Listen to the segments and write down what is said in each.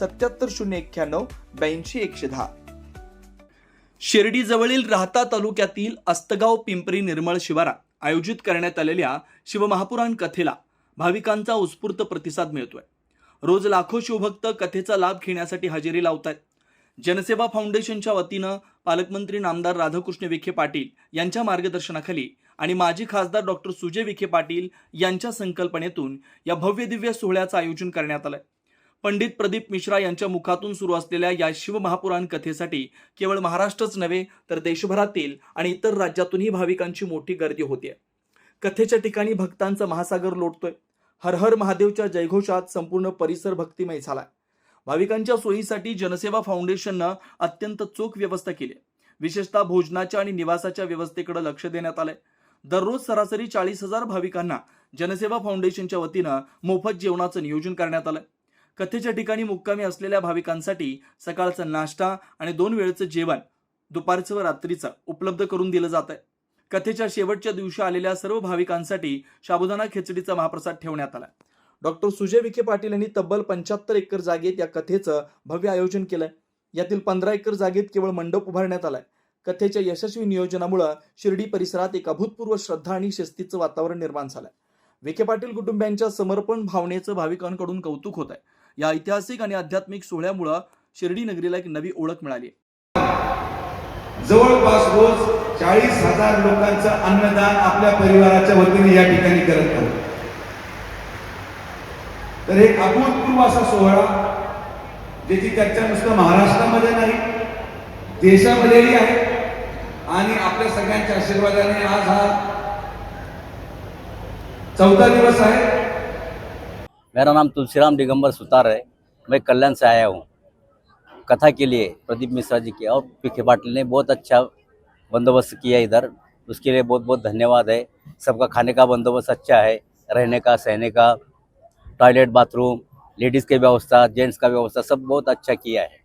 सत्याहत्तर शून्य एक्क्याण्णव ब्याऐंशी एकशे दहा. शिर्डीजवळील राहता तालुक्यातील अस्तगाव पिंपरी निर्मळ शिवारात आयोजित करण्यात आलेल्या शिवमहापुराण कथेला भाविकांचा उत्स्फूर्त प्रतिसाद मिळतोय. रोज लाखो शिवभक्त कथेचा लाभ घेण्यासाठी हजेरी लावत आहेत जनसेवा फाउंडेशनच्या वतीनं पालकमंत्री नामदार राधाकृष्ण विखे पाटील यांच्या मार्गदर्शनाखाली आणि माजी खासदार डॉक्टर सुजय विखे पाटील यांच्या संकल्पनेतून या भव्य दिव्य सोहळ्याचं आयोजन करण्यात आलं आहे पंडित प्रदीप मिश्रा यांच्या मुखातून सुरू असलेल्या या शिवमहापुराण कथेसाठी केवळ महाराष्ट्रच नव्हे तर देशभरातील आणि इतर राज्यातूनही भाविकांची मोठी गर्दी होते कथेच्या ठिकाणी भक्तांचा महासागर लोटतोय. हर हर महादेवच्या जयघोषात संपूर्ण परिसर भक्तिमय झालाय. भाविकांच्या सोयीसाठी जनसेवा फाउंडेशननं अत्यंत चोख व्यवस्था केली आहे. विशेषतः भोजनाच्या आणि निवासाच्या व्यवस्थेकडे लक्ष देण्यात आलंय. दररोज सरासरी चाळीस हजार भाविकांना जनसेवा फाउंडेशनच्या वतीनं मोफत जेवणाचं नियोजन करण्यात आलंय. कथेच्या ठिकाणी मुक्कामी असलेल्या भाविकांसाठी सकाळचा नाश्ता आणि दोन वेळचं जेवण दुपारचं व रात्रीचं उपलब्ध करून दिलं जात आहे कथेच्या शेवटच्या दिवशी आलेल्या सर्व भाविकांसाठी शाबुदाना खिचडीचा महाप्रसाद ठेवण्यात आला. डॉक्टर सुजय विखे पाटील यांनी तब्बल पंच्याहत्तर एकर जागेत या कथेचं भव्य आयोजन केलंय. यातील पंधरा एकर जागेत केवळ मंडप उभारण्यात आलाय. कथेच्या यशस्वी नियोजनामुळे शिर्डी परिसरात एक अभूतपूर्व श्रद्धा आणि शिस्तीचं वातावरण निर्माण झालंय. विखे पाटील कुटुंबियांच्या समर्पण भावनेचं भाविकांकडून कौतुक होत आहे या ऐतिहासिक आणि आध्यात्मिक सोहळ्यामुळं शिर्डी नगरीला एक नवी ओळख मिळाली. जवळपास रोज चाळीस हजार लोकांचं अन्नदान आपल्या परिवाराच्या वतीने या ठिकाणी करत आहोत. तर एक अभूतपूर्व असा सोहळा ज्याची चर्चा नुसतं महाराष्ट्रामध्ये नाही देशामध्येही आहे आणि आपल्या सगळ्यांच्या आशीर्वादाने आज हा चौथा दिवस आहे. मेरा नाम तुलसीराम दिगंबर सुतार है। मैं कल्याण से आया हूँ। कथा के लिए प्रदीप मिश्रा जी की और पीके पाटिल ने बहुत अच्छा बंदोबस्त किया इधर। उसके लिए बहुत बहुत धन्यवाद है। सबका खाने का बंदोबस्त अच्छा है। रहने का, सहने का, टॉयलेट, बाथरूम, लेडीज़ की व्यवस्था, जेंट्स का व्यवस्था सब बहुत अच्छा किया है।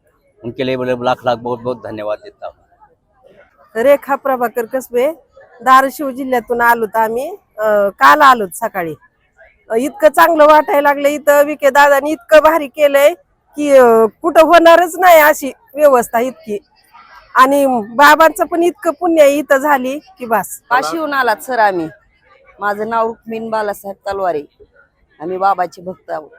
उनके लिए बोले लाख लाख बहुत बहुत धन्यवाद देता हूँ। रेखा प्रभाकर कसबे, धाराशिव जिल्ह्यातून आलोत आम्ही काल आलोत सकाळी. इतकं चांगलं वाटायला लागलं इथं विके दादानी इतकं भारी केलंय की कुठं होणारच नाही अशी व्यवस्था इतकी. आणि बाबांचं पण इतकं पुण्य इथं झाली की बस. काशीहून आलात सर आम्ही. माझं नाव रुक्मिण बालासाहेब तलवारे. आम्ही बाबाचे भक्त आहोत.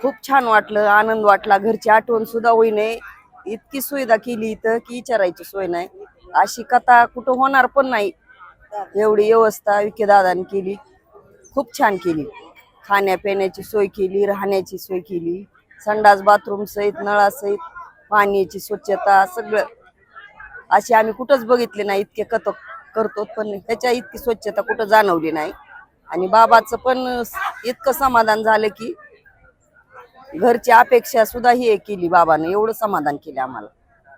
खूप छान वाटलं आनंद वाटला घरची आठवण सुद्धा नाही इतकी सुविधा केली इथं की विचारायची सोय नाही. अशी कथा कुठं होणार पण नाही. एवढी व्यवस्था विके दादाने केली. खूप छान केली. खाण्यापिण्याची सोय केली राहण्याची सोय केली. संडास बाथरूम सहित नळासहित पाण्याची स्वच्छता सगळं. अशी आम्ही कुठंच बघितले नाही इतके कत करतो पण ह्याच्या इतकी स्वच्छता कुठं जाणवली नाही. आणि बाबाचं पण इतकं समाधान झालं की घरची अपेक्षा सुद्धा ही केली बाबाने एवढं समाधान केलं आम्हाला.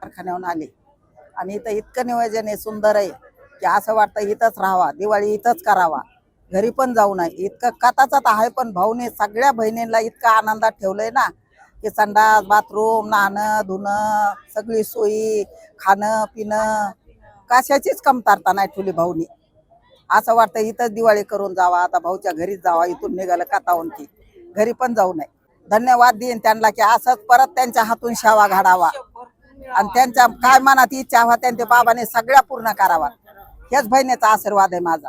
कारखान्याहून आले. आणि इथं इतकं नियोजन आहे सुंदर आहे की असं वाटतं इथंच राहावा दिवाळी इथंच करावा. घरी पण जाऊ नये. इतकं कथाच तर आहे पण भाऊने सगळ्या बहिणींना इतकं आनंदात ठेवलंय ना की संडास बाथरूम नाणं धुणं सगळी सोयी खाणं पिणं कशाचीच कमतरता नाही ठेवली भाऊनी. असं वाटतं इथंच दिवाळी करून जावा आता भाऊच्या घरीच जावा इथून निघालं कथाहून की घरी पण जाऊ नये. धन्यवाद देईन त्यांना की असंच परत त्यांच्या हातून शावा घाडावा आणि त्यांच्या काय मनात इच्छा हवा त्यांच्या बाबाने सगळ्या पूर्ण करावा. हेच बहिणीचा आशीर्वाद आहे माझा.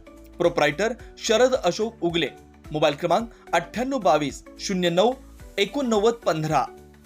प्रोप्रायटर शरद अशोक उगले. मोबाईल क्रमांक अठ्ठ्याण्णव बावीस शून्य नऊ एकोणनव्वद पंधरा.